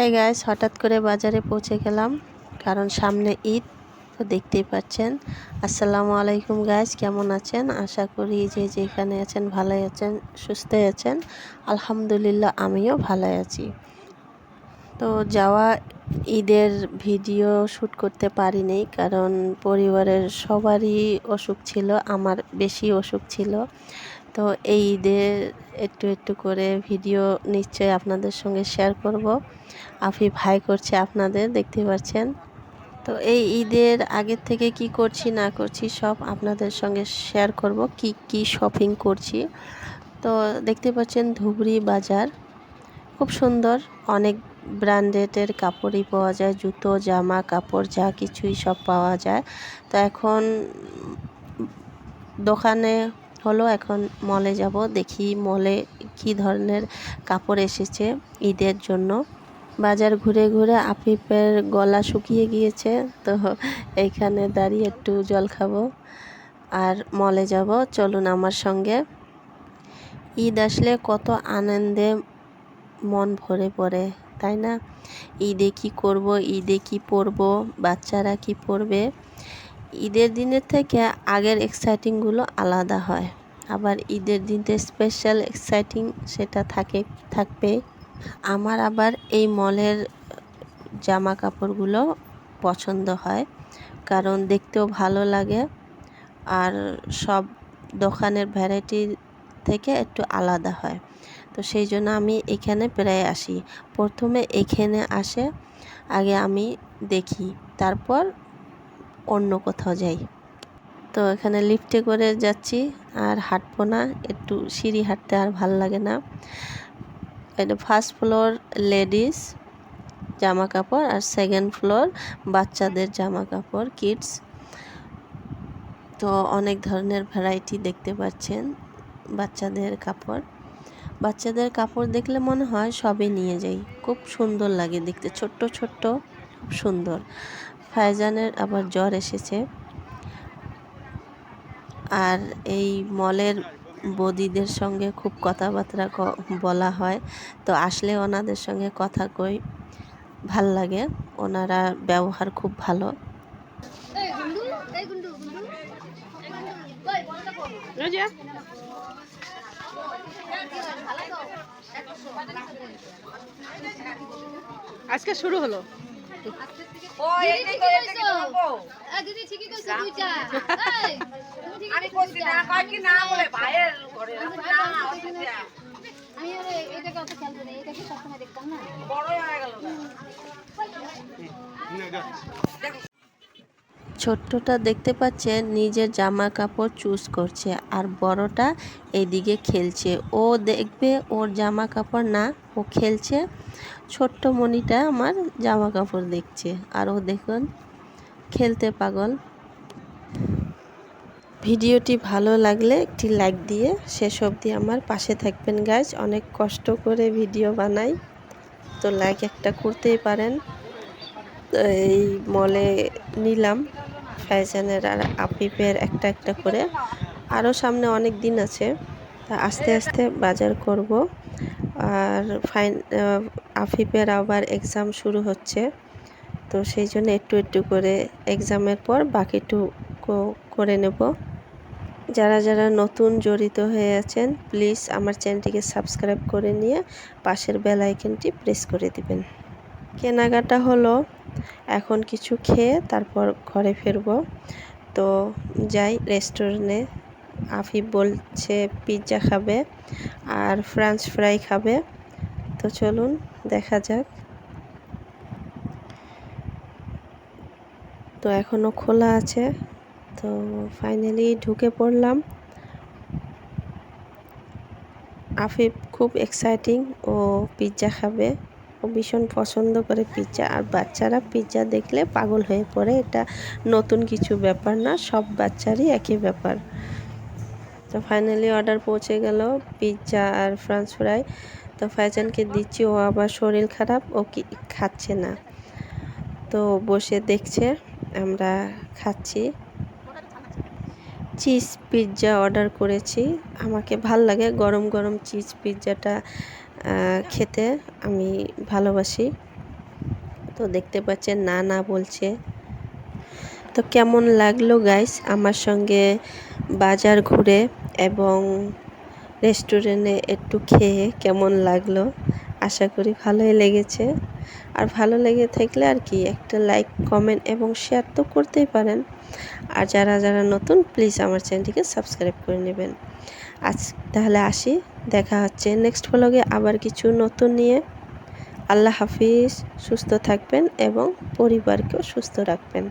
হ্যাঁ গাইস হঠাৎ করে বাজারে পৌঁছে গেলাম, কারণ সামনে ঈদ, তো দেখতেই পাচ্ছেন। আসসালামু আলাইকুম গাইস কেমন আছেন? আশা করি যে যেখানে আছেন ভালোই আছেন, সুস্থই আছেন। আলহামদুলিল্লাহ, আমিও ভালো আছি। তো যাওয়া ঈদের ভিডিও শ্যুট করতে পারিনি, কারণ পরিবারের সবারই অসুখ ছিল, আমার বেশি অসুখ ছিল। তো এই ঈদে একটু একটু করে ভিডিও নিশ্চয়ই আপনাদের সঙ্গে শেয়ার করব। আফি ভাই করছে আপনাদের, দেখতে পাচ্ছেন? তো এই ঈদের আগের থেকে কি করছি, না করছি, সব আপনাদের সঙ্গে শেয়ার করব। কি কি শপিং করছি। তো দেখতে পাচ্ছেন ধুবড়ি বাজার। খুব সুন্দর, অনেক ব্র্যান্ডেডের কাপড়ই পাওয়া যায়, জুতো, জামা, কাপড়, যা কিছুই সব পাওয়া যায়। তো এখন দোকানে হলো এখন মলে যাব, দেখি মলে কি ধরনের কাপড় এসেছে ঈদের জন্য। বাজার ঘুরে ঘুরে আফিফের গলা শুকিয়ে গিয়েছে, তো এইখানে দাঁড়িয়ে একটু জল খাব। আর মলে যাব, চলুন আমার সঙ্গে। ঈদ আসলে কত আনন্দে মন ভরে পড়ে, তাই না? ঈদে কি করব, ঈদে কি পরব, বাচ্চারা কি পরবে? ঈদের দিনের থেকে আগের এক্সাইটিংগুলো আলাদা হয়। আবার ঈদের দিনতে স্পেশাল এক্সাইটিং সেটা থাকে, থাকবে। আমার আবার এই মলের জামা কাপড়গুলো পছন্দ হয়, কারণ দেখতেও ভালো লাগে। আর সব দোকানের ভ্যারাইটি থেকে একটু আলাদা হয়। তো সেই জন্য আমি এখানে প্রায় আসি। প্রথমে এখানে আসে, আগে আমি দেখি, তারপর অন্য কোথাও যাই। তো এখানে লিফটে করে যাচ্ছি, আর হাঁটবো না, একটু সিঁড়ি হাঁটতে আর ভালো লাগে না। এটা ফার্স্ট ফ্লোর লেডিস জামা কাপড় আর সেকেন্ড ফ্লোর বাচ্চাদের জামা কাপড় কিডস তো অনেক ধরনের ভ্যারাইটি দেখতে পাচ্ছেন বাচ্চাদের কাপড়। বাচ্চাদের কাপড় দেখলে মনে হয় সবই নিয়ে যাই, খুব সুন্দর লাগে দেখতে, ছোট্ট ছোট্ট, খুব সুন্দর। ফায়জানের আবার জ্বর এসেছে। আর এই মলের বদিদের সঙ্গে খুব কথাবার্তা বলা হয়। তো আসলে ওনাদের সঙ্গে কথা কই ভালো লাগে। ওনারা ব্যবহার খুব ভালো। আজকে শুরু হলো। দিদি ঠিকই কইছো দুইটা। আমি কইছি না কয় কি না বলে ভাইয়ের ঘরে না আমি আরে এটাকে অত খেয়াল করি এটাকে সবসময় দেখতাম না। বড়ই হয়ে গেল ছোট্টটা দেখতে পাচ্ছেন নিজের জামা কাপড় চুজ করছে আর বড়টা এইদিকে খেলছে। ও দেখবে ওর জামা কাপড় না ও খেলছে। ছোট্ট মনিটা আমার জামা কাপড় দেখছে। আর ও দেখুন খেলতে পাগল। ভিডিওটি ভালো লাগলে একটি লাইক দিয়ে শেষ অবধি আমার পাশে থাকবেন গাইজ অনেক কষ্ট করে ভিডিও বানাই। তো লাইক একটা করতেই পারেন। এই মলে নিলাম ফ্যাশনের আর আপিপের একটা একটা করে। আরও সামনে অনেক দিন আছে। তা আস্তে আস্তে বাজার করব। আর ফাইন আফিফের আবার এক্সাম শুরু হচ্ছে। তো সেই জন্য একটু একটু করে এক্সামের পর বাকিটুকু করে নেব। যারা যারা নতুন জড়িত হয়ে আছেন প্লিজ আমার চ্যানেলটিকে সাবস্ক্রাইব করে নিয়ে পাশের বেল আইকনটি প্রেস করে দিবেন। কেনাকাটা হলো, এখন কিছু খেয়ে তারপর ঘরে ফিরবো। তো যাই রেস্টুরেন্টে আফিফ বলছে পিৎজা খাবে আর ফ্রেঞ্চ ফ্রাই খাবে। তো চলুন, দেখা যাক। তো এখনও খোলা আছে। তো ফাইনালি ঢুকে পড়লাম। আফিফ খুব এক্সাইটিং ও পিৎজা খাবে। ও ভীষণ পছন্দ করে পিৎজা আর বাচ্চারা পিৎজা দেখলে পাগল হয়ে পড়ে। এটা নতুন কিছু ব্যাপার না, সব বাচ্চারই একই ব্যাপার। তো ফাইনালি অর্ডার পৌঁছে গেল পিৎজা আর ফ্রেঞ্চ ফ্রাই তো ফাইজানকে দিচ্ছি, ও আবার শরীর খারাপ, ও কি খাচ্ছে না। তো বসে দেখছে, আমরা খাচ্ছি। চিজ পিৎজা অর্ডার করেছি। আমাকে ভালো লাগে গরম গরম চিজ পিৎজাটা খেতে। আমি ভালোবাসি। তো দেখতে পাচ্ছেন না না বলছে। তো কেমন লাগল গাইস আমার সঙ্গে বাজার ঘুরে এবং রেস্টুরেন্টে একটু খেয়ে? কেমন লাগল? আশা করি ভালোই লেগেছে। আর ভালো লেগে থাকলে আর কি একটা লাইক কমেন্ট এবং শেয়ার তো করতেই পারেন। আর যারা যারা নতুন প্লিজ আমার চ্যানেলটিকে সাবস্ক্রাইব করে নেবেন। আজ তাহলে আসি, দেখা হচ্ছে নেক্সট ব্লগে আবার কিছু নতুন নিয়ে। আল্লাহ হাফিজ, সুস্থ থাকবেন এবং পরিবারকেও সুস্থ রাখবেন।